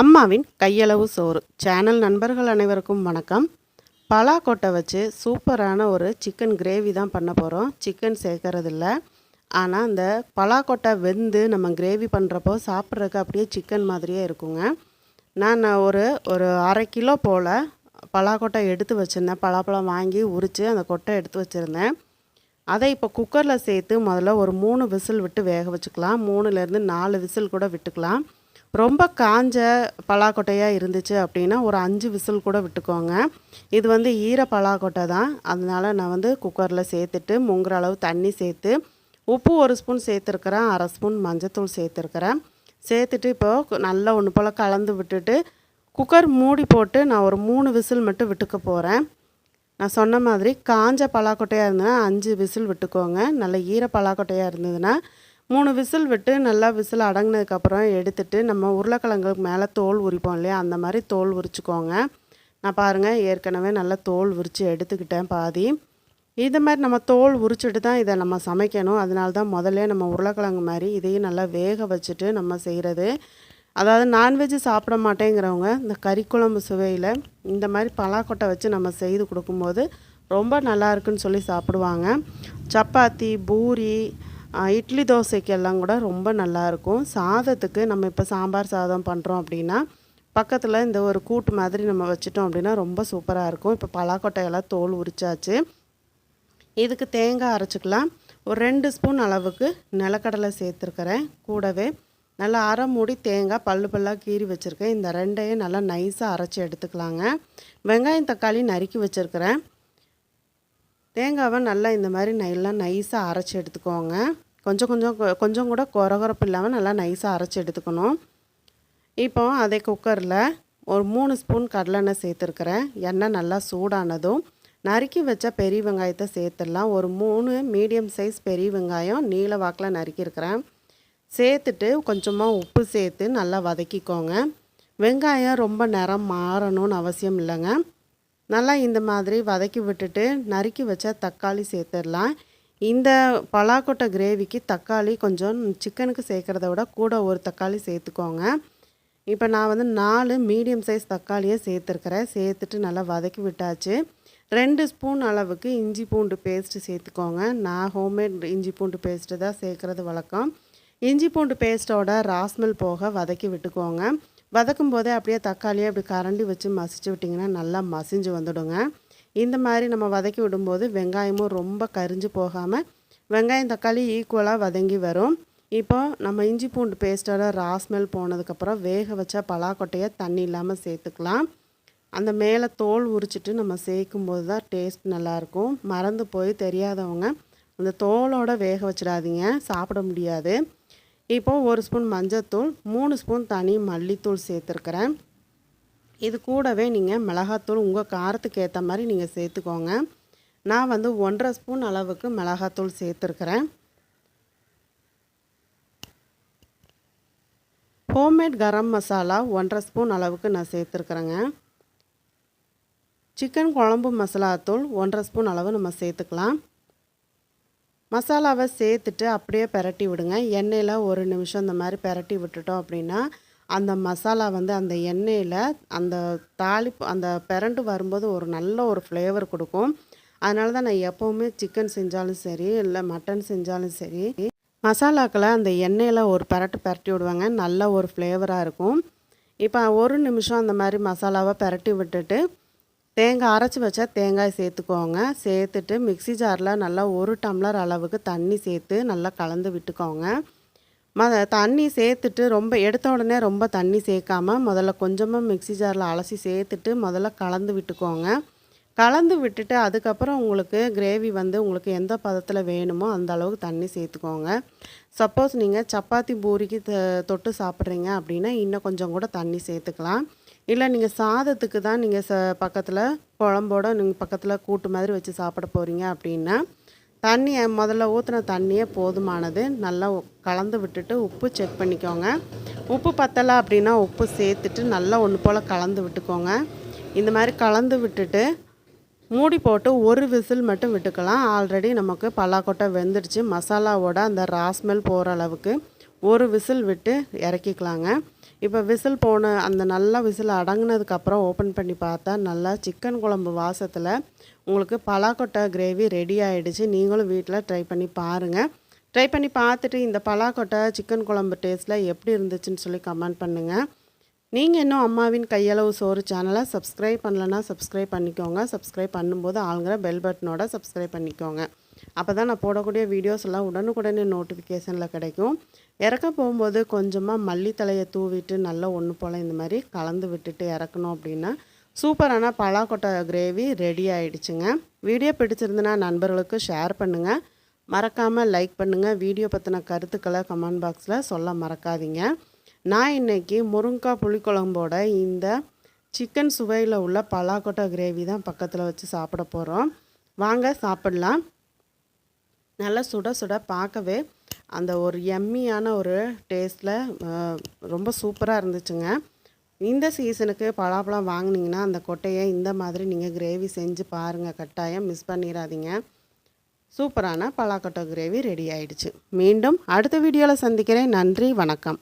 அம்மாவின் கையளவு சோறு. சேனல் நண்பர்கள் அனைவருக்கும் வணக்கம். பலாக்கொட்டை வச்சு சூப்பரான ஒரு சிக்கன் கிரேவி தான் பண்ண போகிறோம் சிக்கன் சேர்க்கறதில்ல. ஆனால் அந்த பலாக்கொட்டை வெந்து நம்ம கிரேவி பண்ணுறப்போ சாப்பிட்றதுக்கு அப்படியே சிக்கன் மாதிரியே இருக்குங்க. நான் ஒரு ஒரு அரை கிலோ போல் பலாக்கொட்டை எடுத்து வச்சுருந்தேன். பலாப்பழம் வாங்கி உரித்து அந்த கொட்டை எடுத்து வச்சுருந்தேன். அதை இப்போ குக்கரில் சேர்த்து முதல்ல ஒரு மூணு விசில் விட்டு வேக வச்சுக்கலாம். மூணுலேருந்து நாலு விசில் கூட விட்டுக்கலாம். ரொம்ப காஞ்ச பலாக்கொட்டையாக இருந்துச்சு அப்படின்னா ஒரு அஞ்சு விசில் கூட விட்டுக்கோங்க. இது வந்து ஈர பலாக்கொட்டை தான். அதனால் நான் வந்து குக்கரில் சேர்த்துட்டு முங்குற அளவு தண்ணி சேர்த்து உப்பு ஒரு ஸ்பூன் சேர்த்துருக்கிறேன் அரை ஸ்பூன் மஞ்சத்தூள் சேர்த்துருக்கிறேன். சேர்த்துட்டு இப்போது நல்லா ஒன்று போல் கலந்து விட்டுட்டு குக்கர் மூடி போட்டு நான் ஒரு மூணு விசில் மட்டும் விட்டுக்க போகிறேன் நான் சொன்ன மாதிரி காஞ்ச பலாக்கொட்டையாக இருந்ததுன்னா அஞ்சு விசில் விட்டுக்கோங்க. நல்ல ஈர பலாக்கொட்டையாக இருந்ததுன்னா மூணு விசில் விட்டு நல்லா விசில் அடங்கினதுக்கப்புறம் எடுத்துட்டு நம்ம உருளைக்கிழங்குக்கு மேலே தோல் உரிப்போம் இல்லையா? அந்த மாதிரி தோல் உரிச்சுக்கோங்க. நான் பாருங்கள் ஏற்கனவே நல்லா தோல் உரித்து எடுத்துக்கிட்டேன் பாதி. இது மாதிரி நம்ம தோல் உரிச்சிட்டு தான் இதை நம்ம சமைக்கணும். அதனால தான் முதல்ல நம்ம உருளைக்கிழங்கு மாதிரி இதையும் நல்லா வேக வச்சுட்டு நம்ம செய்கிறது அதாவது நான்வெஜ் சாப்பிட மாட்டேங்கிறவங்க இந்த கறிக்குழம்பு சுவையில் இந்த மாதிரி பலாக்கொட்டை வச்சு நம்ம செய்து கொடுக்கும்போது ரொம்ப நல்லா இருக்குன்னு சொல்லி சாப்பிடுவாங்க. சப்பாத்தி பூரி இட்லி தோசைக்கெல்லாம் கூட ரொம்ப நல்லாயிருக்கும். சாதத்துக்கு நம்ம இப்போ சாம்பார் சாதம் பண்ணுறோம் அப்படின்னா பக்கத்தில் இந்த ஒரு கூட்டு மாதிரி நம்ம வச்சிட்டோம் அப்படின்னா ரொம்ப சூப்பராக இருக்கும். இப்போ பலாக்கொட்டையெல்லாம் தோல் உரிச்சாச்சு. இதுக்கு தேங்காய் அரைச்சிக்கலாம். ஒரு ரெண்டு ஸ்பூன் அளவுக்கு நிலக்கடலை சேர்த்துருக்கிறேன். கூடவே நல்லா அரை மூடி தேங்காய் பல்லு பல்லாக கீறி வச்சுருக்கேன். இந்த ரெண்டையும் நல்லா நைஸாக அரைச்சி எடுத்துக்கலாங்க. வெங்காயம் தக்காளி நறுக்கி வச்சுருக்கிறேன். தேங்காவை நல்லா இந்த மாதிரி நல்லா நைஸாக அரைச்சி எடுத்துக்கோங்க. கொஞ்சம் கொஞ்சம் கொஞ்சம் கூட குறகுறப்பு இல்லாமல் நல்லா நைஸாக அரைச்சி எடுத்துக்கணும். இப்போ அதே குக்கரில் ஒரு மூணு ஸ்பூன் கடலெண்ணெய் சேர்த்துருக்குறேன். எண்ணெய் நல்லா சூடானதும் நறுக்கி வச்ச பெரிய வெங்காயத்தை சேர்த்துடலாம். ஒரு மூணு மீடியம் சைஸ் பெரிய வெங்காயம் நீல வாக்கில் நறுக்கியிருக்கிறேன். சேர்த்துட்டு கொஞ்சமாக உப்பு சேர்த்து நல்லா வதக்கிக்கோங்க. வெங்காயம் ரொம்ப நிறம் மாறணும்னு அவசியம் இல்லைங்க. நல்லா இந்த மாதிரி வதக்கி விட்டுட்டு நறுக்கி வச்ச தக்காளி சேர்த்துடலாம். இந்த பலாக்கொட்டை கிரேவிக்கு தக்காளி கொஞ்சம் சிக்கனுக்கு சேர்க்குறத விட கூட ஒரு தக்காளி சேர்த்துக்கோங்க. இப்போ நான் வந்து நாலு மீடியம் சைஸ் தக்காளியை சேர்த்துருக்கிறேன். சேர்த்துட்டு நல்லா வதக்கி விட்டாச்சு. ரெண்டு ஸ்பூன் அளவுக்கு இஞ்சி பூண்டு பேஸ்ட்டு சேர்த்துக்கோங்க. நான் ஹோம்மேட் இஞ்சி பூண்டு பேஸ்ட்டு தான் சேர்க்குறது வழக்கம். இஞ்சி பூண்டு பேஸ்ட்டோட ராஸ்மெல் போக வதக்கி விட்டுக்கோங்க. வதக்கும் போதே அப்படியே தக்காளியை அப்படி கரண்டி வச்சு மசிச்சு விட்டிங்கன்னா நல்லா மசிஞ்சு வந்துடுங்க. இந்த மாதிரி நம்ம வதக்கி விடும்போது வெங்காயமும் ரொம்ப கரிஞ்சு போகாமல் வெங்காயம் தக்காளி ஈக்குவலாக வதங்கி வரும். இப்போ நம்ம இஞ்சி பூண்டு பேஸ்ட்டோட ராஸ்மெல் போனதுக்கப்புறம் வேக வச்ச பலாக்கொட்டையை தண்ணி இல்லாமல் சேர்த்துக்கலாம். அந்த மேலே தோல் உரிச்சிட்டு நம்ம சேர்க்கும் போது தான் டேஸ்ட் நல்லாயிருக்கும் மறந்து போய் தெரியாதவங்க அந்த தோலோட வேக வச்சிடாதீங்க. சாப்பிட முடியாது. இப்போது ஒரு ஸ்பூன் மஞ்சத்தூள் மூணு ஸ்பூன் தனி மல்லித்தூள் சேர்த்துருக்குறேன். இது கூடவே நீங்கள் மிளகாத்தூள் உங்கள் காரத்துக்கு ஏற்ற மாதிரி நீங்கள் சேர்த்துக்கோங்க. நான் வந்து ஒன்றரை ஸ்பூன் அளவுக்கு மிளகாத்தூள் சேர்த்துருக்குறேன். ஹோம்மேட் கரம் மசாலா ஒன்றரை ஸ்பூன் அளவுக்கு நான் சேர்த்துருக்குறேங்க. சிக்கன் குழம்பு மசாலாத்தூள் ஒன்றரை ஸ்பூன் அளவு நம்ம சேர்த்துக்கலாம். மசாலாவை சேர்த்துட்டு அப்படியே பெரட்டி விடுங்க. எண்ணெயில் ஒரு நிமிஷம் இந்த மாதிரி பெரட்டி விட்டுட்டோம் அப்படின்னா அந்த மசாலா வந்து அந்த எண்ணெயில் அந்த தாளிப்பு அந்த பெரண்டு வரும்போது ஒரு நல்ல ஒரு ஃப்ளேவர் கொடுக்கும். அதனால தான் நான் எப்போவுமே சிக்கன் செஞ்சாலும் சரி இல்லை மட்டன் செஞ்சாலும் சரி மசாலாக்களை அந்த எண்ணெயில் ஒரு பெரட்டு பெரட்டி விடுவாங்க. நல்ல ஒரு ஃப்ளேவராக இருக்கும். இப்போ ஒரு நிமிஷம் அந்த மாதிரி மசாலாவை பெரட்டி விட்டுட்டு தேங்காய் அரைச்சி வச்சா தேங்காய் சேர்த்துக்கோங்க. சேர்த்துட்டு மிக்சி ஜாரில் நல்லா ஒரு டம்ளர் அளவுக்கு தண்ணி சேர்த்து நல்லா கலந்து விட்டுக்கோங்க. ம தண்ணி சேர்த்துட்டு ரொம்ப எடுத்த உடனே ரொம்ப தண்ணி சேர்க்காம முதல்ல கொஞ்சமாக மிக்சி ஜாரில் அலசி சேர்த்துட்டு முதல்ல கலந்து விட்டுக்கோங்க. கலந்து விட்டுட்டு அதுக்கப்புறம் உங்களுக்கு கிரேவி வந்து உங்களுக்கு எந்த பதத்தில் வேணுமோ அந்த அளவுக்கு தண்ணி சேர்த்துக்கோங்க. சப்போஸ் நீங்கள் சப்பாத்தி பூரிக்கு தொட்டு சாப்பிட்றீங்க அப்படின்னா இன்னும் கொஞ்சம் கூட தண்ணி சேர்த்துக்கலாம். இல்லை நீங்கள் சாதத்துக்கு தான் நீங்கள் ச பக்கத்தில் குழம்போட நீங்கள் பக்கத்தில் கூட்டு மாதிரி வச்சு சாப்பிட போகிறீங்க அப்படின்னா தண்ணியை முதல்ல ஊற்றின தண்ணியே போதுமானது. நல்லா கலந்து விட்டுட்டு உப்பு செக் பண்ணிக்கோங்க. உப்பு பத்தலை அப்படின்னா உப்பு சேர்த்துட்டு நல்லா ஒன்று போல் கலந்து விட்டுக்கோங்க. இந்த மாதிரி கலந்து விட்டுட்டு மூடி போட்டு ஒரு விசில் மட்டும் விட்டுக்கலாம். ஆல்ரெடி நமக்கு பல்லாக்கொட்டை வெந்துடுச்சு. மசாலாவோட அந்த ராஸ்மெல் போகிற அளவுக்கு ஒரு விசில் விட்டு இறக்கிக்கலாங்க. இப்போ விசில் போன அந்த நல்லா விசில் அடங்குனதுக்கப்புறம் ஓப்பன் பண்ணி பார்த்தா நல்லா சிக்கன் குழம்பு வாசத்தில் உங்களுக்கு பலாக்கொட்டை கிரேவி ரெடி ஆகிடுச்சு நீங்களும் வீட்டில் ட்ரை பண்ணி பாருங்கள் ட்ரை பண்ணி பார்த்துட்டு இந்த பலாக்கொட்டை சிக்கன் குழம்பு டேஸ்ட்டில் எப்படி இருந்துச்சுன்னு சொல்லி கமெண்ட் பண்ணுங்கள் நீங்கள் இன்னும் அம்மாவின் கையளவு சோறு சேனலை சப்ஸ்கிரைப் பண்ணலன்னா சப்ஸ்கிரைப் பண்ணிக்கோங்க. சப்ஸ்கிரைப் பண்ணும்போது ஆளுங்கிற பெல் பட்டனோட சப்ஸ்கிரைப் பண்ணிக்கோங்க. அப்போ தான் நான் போடக்கூடிய வீடியோஸ் எல்லாம் உடனுக்குடனே நோட்டிஃபிகேஷனில் கிடைக்கும். இறக்க போகும்போது கொஞ்சமாக மல்லித்தலையை தூவிட்டு நல்லா ஒன்று போல் இந்த மாதிரி கலந்து விட்டுட்டு இறக்கணும் அப்படின்னா சூப்பரான பலாக்கொட்டை கிரேவி ரெடி ஆயிடுச்சுங்க. வீடியோ பிடிச்சிருந்துன்னா நண்பர்களுக்கு ஷேர் பண்ணுங்கள் மறக்காமல் லைக் பண்ணுங்கள் வீடியோ பற்றின கருத்துக்களை கமெண்ட் பாக்ஸில் சொல்ல மறக்காதீங்க. நான் இன்னைக்கு முருங்கைக்காய் புளிக்குழம்போட இந்த சிக்கன் சுவையில் உள்ள பலாக்கொட்டை கிரேவி தான் பக்கத்தில் வச்சு சாப்பிட போகிறோம் வாங்க சாப்பிட்லாம். நல்லா சுட சுட பார்க்கவே அந்த ஒரு எம்மியான ஒரு டேஸ்ட்டில் ரொம்ப சூப்பராக இருந்துச்சுங்க. இந்த சீசனுக்கு பலாப்பழம் வாங்குனீங்கன்னா அந்த கொட்டையை இந்த மாதிரி நீங்கள் கிரேவி செஞ்சு பாருங்கள் கட்டாயம் மிஸ் பண்ணிடாதீங்க சூப்பரான பலாக்கொட்டை கிரேவி ரெடி ஆயிடுச்சு. மீண்டும் அடுத்த வீடியோவில் சந்திக்கிறேன். நன்றி வணக்கம்.